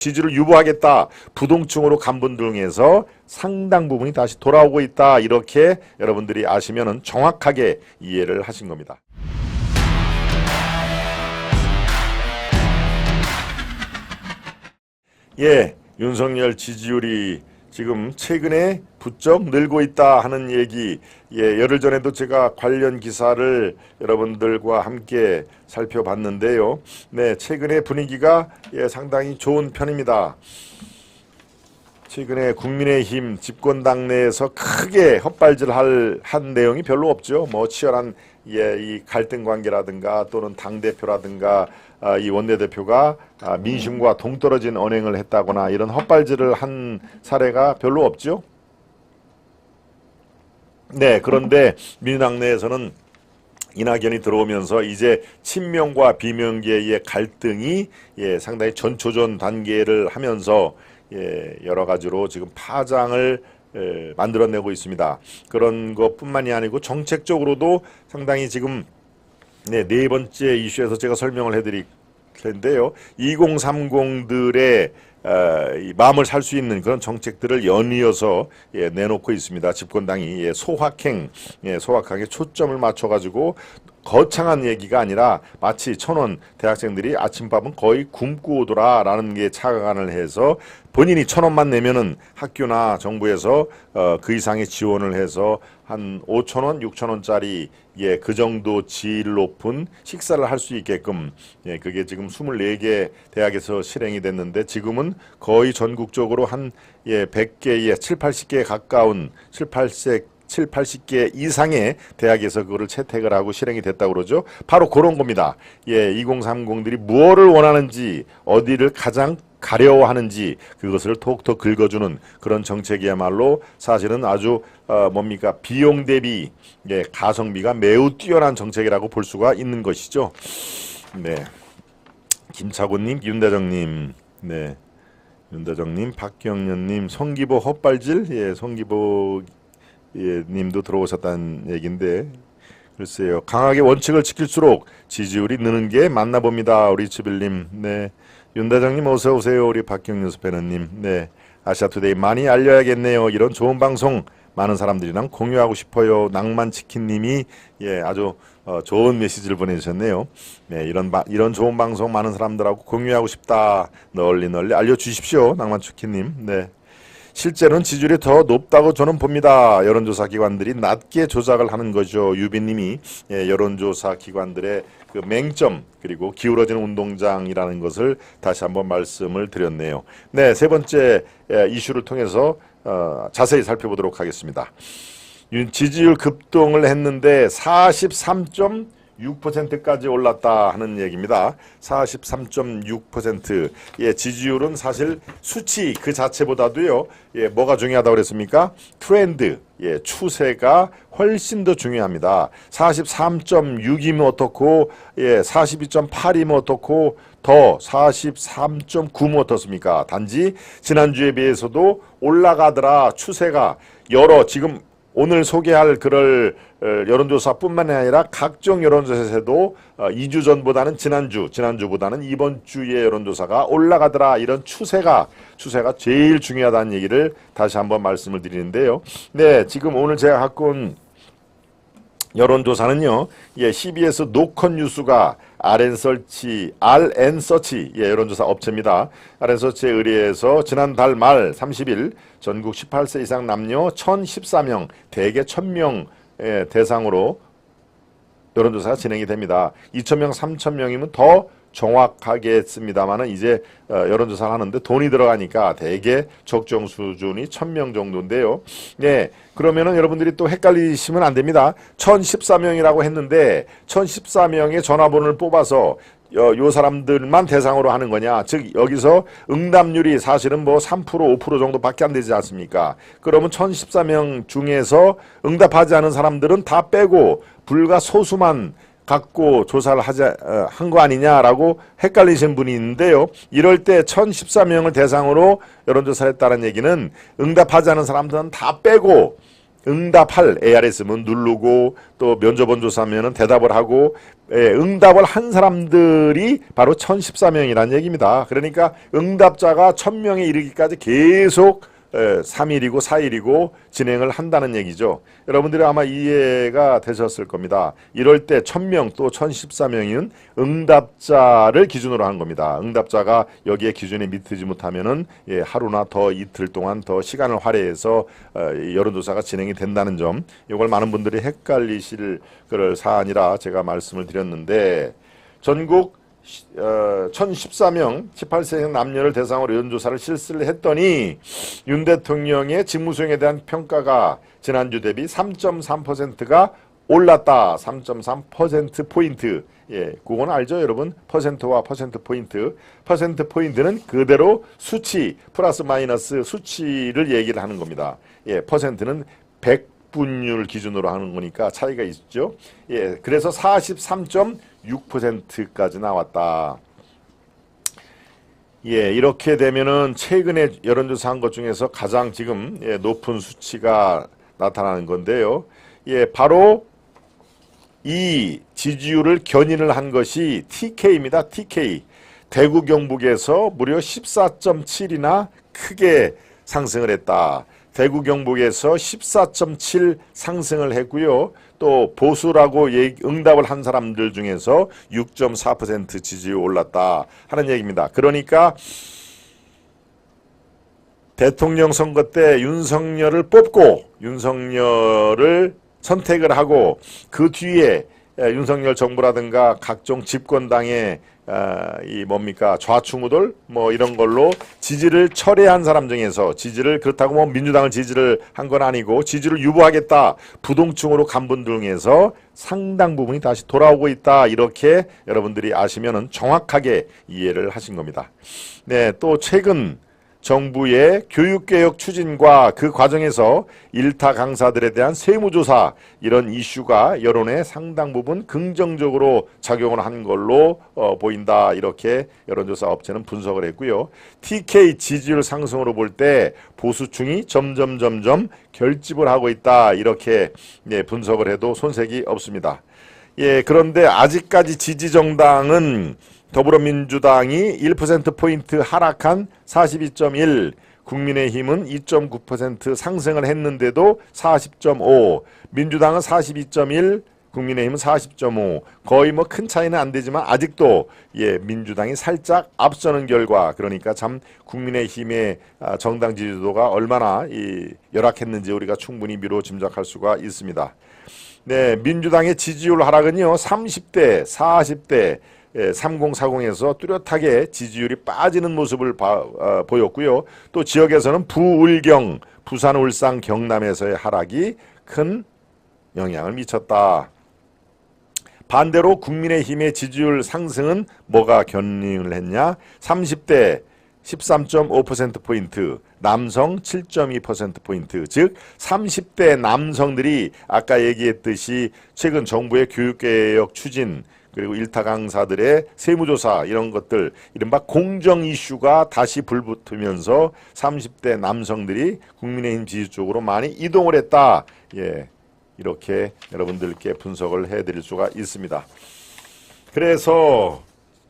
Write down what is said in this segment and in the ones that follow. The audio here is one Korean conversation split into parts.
지지를 유보하겠다. 부동층으로 간 분들 중에서 상당 부분이 다시 돌아오고 있다. 이렇게 여러분들이 아시면은 정확하게 이해를 하신 겁니다. 예, 윤석열 지지율이 지금 최근에 부쩍 늘고 있다 하는 얘기, 예, 열흘 전에도 제가 관련 기사를 여러분들과 함께 살펴봤는데요. 네, 최근에 분위기가 예, 상당히 좋은 편입니다. 최근에 국민의힘 집권 당 내에서 크게 헛발질할 한 내용이 별로 없죠. 뭐 치열한 예, 이 갈등 관계라든가 또는 당 대표라든가 아, 이 원내대표가 아, 민심과 동떨어진 언행을 했다거나 이런 헛발질을 한 사례가 별로 없죠. 네, 그런데 민주당 내에서는 이낙연이 들어오면서 이제 친명과 비명계의 갈등이 예, 상당히 전초전 단계를 하면서 예, 여러 가지로 지금 파장을 에, 만들어내고 있습니다. 그런 것뿐만이 아니고 정책적으로도 상당히 지금 네, 네 번째 이슈에서 제가 설명을 해드릴 텐데요. 2030들의 어, 이 마음을 살 수 있는 그런 정책들을 연이어서 예, 내놓고 있습니다. 집권당이 예, 소확행, 예, 소확행에 초점을 맞춰가지고 거창한 얘기가 아니라 마치 천원 대학생들이 아침밥은 거의 굶고 오더라 라는 게 착안을 해서 본인이 천 원만 내면은 학교나 정부에서 어, 그 이상의 지원을 해서 한 5천 원, 6천 원짜리 예, 그 정도 질 높은 식사를 할 수 있게끔 예, 그게 지금 24개 대학에서 실행이 됐는데 지금은 거의 전국적으로 한 예, 100개에 7, 80개에 가까운 7, 8세 7, 80개 이상의 대학에서 그거를 채택을 하고 실행이 됐다고 그러죠. 바로 그런 겁니다. 예, 2030들이 무엇을 원하는지, 어디를 가장 가려워하는지 그것을 톡톡 긁어주는 그런 정책이야말로 사실은 아주 어, 뭡니까 비용 대비 예, 가성비가 매우 뛰어난 정책이라고 볼 수가 있는 것이죠. 네, 김차곤님, 윤대정님, 네, 윤대정님, 박경련님, 성기보 헛발질, 예, 성기보 예, 님도 들어오셨다는 얘기인데 글쎄요. 강하게 원칙을 지킬수록 지지율이 느는 게 맞나 봅니다 우리 지빌님. 네. 윤대장님 어서 오세요 우리 박경윤 스패너님. 네. 아시아투데이 많이 알려야겠네요. 이런 좋은 방송 많은 사람들이랑 공유하고 싶어요. 낭만치킨님이 예 아주 어, 좋은 메시지를 보내주셨네요. 네 이런 바, 이런 좋은 방송 많은 사람들하고 공유하고 싶다. 널리 널리 알려주십시오 낭만치킨님. 네 실제로는 지지율이 더 높다고 저는 봅니다. 여론조사 기관들이 낮게 조작을 하는 거죠. 유빈님이 예, 여론조사 기관들의 그 맹점 그리고 기울어지는 운동장이라는 것을 다시 한번 말씀을 드렸네요. 네, 세 번째 예, 이슈를 통해서 어, 자세히 살펴보도록 하겠습니다. 지지율 급등을 했는데 43. 6%까지 올랐다 하는 얘기입니다. 43.6%. 예, 지지율은 사실 수치 그 자체보다도요. 예, 뭐가 중요하다고 그랬습니까? 트렌드, 예, 추세가 훨씬 더 중요합니다. 43.6이면 어떻고 예, 42.8이면 어떻고 더 43.9면 어떻습니까? 단지 지난주에 비해서도 올라가더라 추세가 여러 지금 오늘 소개할 그럴 어, 여론조사뿐만 아니라 각종 여론조사에서도 2주 어, 전보다는 지난주, 지난주보다는 이번 주의 여론조사가 올라가더라 이런 추세가 추세가 제일 중요하다는 얘기를 다시 한번 말씀을 드리는데요. 네, 지금 오늘 제가 갖고 온 여론조사는요, 예, CBS 노컷 뉴스가 RN서치, RN서치, 예, 여론조사 업체입니다. RN서치에 의뢰해서 지난달 말 30일 전국 18세 이상 남녀 1,014명, 대개 1,000명 대상으로 여론조사가 진행이 됩니다. 2,000명, 3,000명이면 더 정확하게 했습니다만은 이제 어, 여론조사를 하는데 돈이 들어가니까 대개 적정 수준이 1000명 정도인데요. 네. 그러면은 여러분들이 또 헷갈리시면 안 됩니다. 1014명이라고 했는데 1014명의 전화번호를 뽑아서 요, 요 사람들만 대상으로 하는 거냐. 즉, 여기서 응답률이 사실은 뭐 3% 5% 정도밖에 안 되지 않습니까? 그러면 1014명 중에서 응답하지 않은 사람들은 다 빼고 불과 소수만 갖고 조사를 하자 어, 한거 아니냐라고 헷갈리신 분이 있는데요. 이럴 때 1014명을 대상으로 여론조사를 했다는 얘기는 응답하지 않은 사람들은 다 빼고 응답할 ARS면 누르고 또 면접원 조사하면 대답을 하고 예, 응답을 한 사람들이 바로 1014명이라는 얘기입니다. 그러니까 응답자가 1000명에 이르기까지 계속 에, 3일이고 4일이고 진행을 한다는 얘기죠. 여러분들이 아마 이해가 되셨을 겁니다. 이럴 때 1000명 또 1014명은 응답자를 기준으로 하는 겁니다. 응답자가 여기에 기준에 미치지 못하면은 예, 하루나 더 이틀 동안 더 시간을 할애해서 어, 이 여론조사가 진행이 된다는 점 이걸 많은 분들이 헷갈리실 그럴 사안이라 제가 말씀을 드렸는데 전국 어, 1014명 18세 남녀를 대상으로 여론조사를 실시를 했더니 윤 대통령의 직무 수행에 대한 평가가 지난주 대비 3.3%가 올랐다. 3.3% 포인트. 예, 그건 알죠, 여러분? 퍼센트와 퍼센트 포인트. 퍼센트 포인트는 그대로 수치 플러스 마이너스 수치를 얘기를 하는 겁니다. 예, 퍼센트는 100 분율 기준으로 하는 거니까 차이가 있죠. 예, 그래서 43.6%까지 나왔다. 예, 이렇게 되면은 최근에 여론조사 한 것 중에서 가장 지금 예, 높은 수치가 나타나는 건데요. 예, 바로 이 지지율을 견인을 한 것이 TK입니다. TK. 대구 경북에서 무려 14.7이나 크게 상승을 했다. 대구 경북에서 14.7 상승을 했고요. 또 보수라고 응답을 한 사람들 중에서 6.4% 지지율 올랐다 하는 얘기입니다. 그러니까 대통령 선거 때 윤석열을 뽑고 윤석열을 선택을 하고 그 뒤에 윤석열 정부라든가 각종 집권당의 어, 이 뭡니까 좌충우돌 뭐 이런 걸로 지지를 철회한 사람 중에서 지지를 그렇다고 뭐 민주당을 지지를 한 건 아니고 지지를 유보하겠다 부동층으로 간 분들 중에서 상당 부분이 다시 돌아오고 있다 이렇게 여러분들이 아시면은 정확하게 이해를 하신 겁니다. 네, 또 최근 정부의 교육개혁 추진과 그 과정에서 일타 강사들에 대한 세무조사 이런 이슈가 여론에 상당 부분 긍정적으로 작용을 한 걸로 어, 보인다 이렇게 여론조사 업체는 분석을 했고요. TK 지지율 상승으로 볼 때 보수층이 점점 점점 결집을 하고 있다 이렇게 네, 분석을 해도 손색이 없습니다. 예, 그런데 아직까지 지지 정당은 더불어민주당이 1%포인트 하락한 42.1, 국민의힘은 2.9% 상승을 했는데도 40.5, 민주당은 42.1, 국민의힘은 40.5 거의 뭐 큰 차이는 안 되지만 아직도 예 민주당이 살짝 앞서는 결과 그러니까 참 국민의힘의 아, 정당 지지도가 얼마나 이 열악했는지 우리가 충분히 미로 짐작할 수가 있습니다. 네 민주당의 지지율 하락은요 30대 40대 3040에서 뚜렷하게 지지율이 빠지는 모습을 바, 어, 보였고요. 또 지역에서는 부울경, 부산, 울산, 경남에서의 하락이 큰 영향을 미쳤다. 반대로 국민의힘의 지지율 상승은 뭐가 견인을 했냐? 30대 13.5%포인트, 남성 7.2%포인트, 즉 30대 남성들이 아까 얘기했듯이 최근 정부의 교육개혁 추진 그리고 일타 강사들의 세무조사 이런 것들 이른바 공정 이슈가 다시 불붙으면서 30대 남성들이 국민의힘 지지 쪽으로 많이 이동을 했다. 예. 이렇게 여러분들께 분석을 해드릴 수가 있습니다. 그래서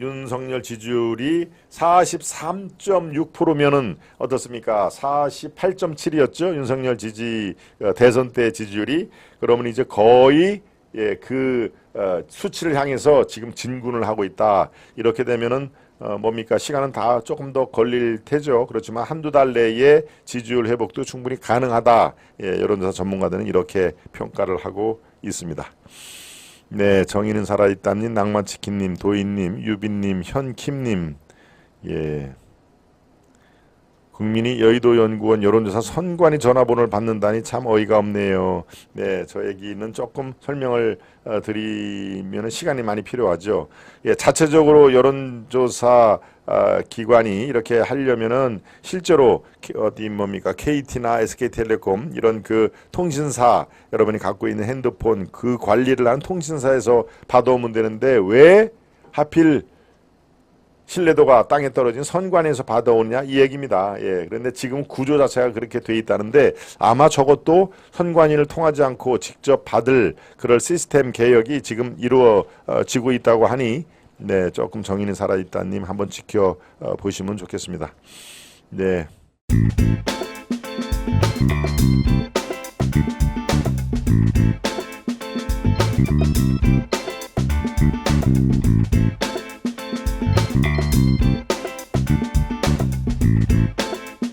윤석열 지지율이 43.6%면은 어떻습니까? 48.7이었죠. 윤석열 지지 어, 대선 때 지지율이 그러면 이제 거의 예, 그 어, 수치를 향해서 지금 진군을 하고 있다. 이렇게 되면은 어, 뭡니까 시간은 다 조금 더 걸릴 테죠. 그렇지만 한두 달 내에 지지율 회복도 충분히 가능하다. 예, 여론조사 전문가들은 이렇게 평가를 하고 있습니다. 네, 정의는 살아있다님, 낭만치킨님, 도인님, 유빈님, 현킴님, 예. 국민이 여의도 연구원 여론조사 선관위 전화번호를 받는다니 참 어이가 없네요. 네, 저 얘기는 조금 설명을 어, 드리면 시간이 많이 필요하죠. 예, 자체적으로 여론조사 어, 기관이 이렇게 하려면은 실제로 어디 뭡니까 KT나 SK텔레콤 이런 그 통신사 여러분이 갖고 있는 핸드폰 그 관리를 한 통신사에서 받아오면 되는데 왜 하필 신뢰도가 땅에 떨어진 선관에서 받아오느냐 이 얘기입니다. 예. 그런데 지금 구조 자체가 그렇게 돼 있다는데 아마 저것도 선관위를 통하지 않고 직접 받을 그럴 시스템 개혁이 지금 이루어지고 있다고 하니 네 조금 정의는 살아있다님 한번 지켜 어, 보시면 좋겠습니다. 네.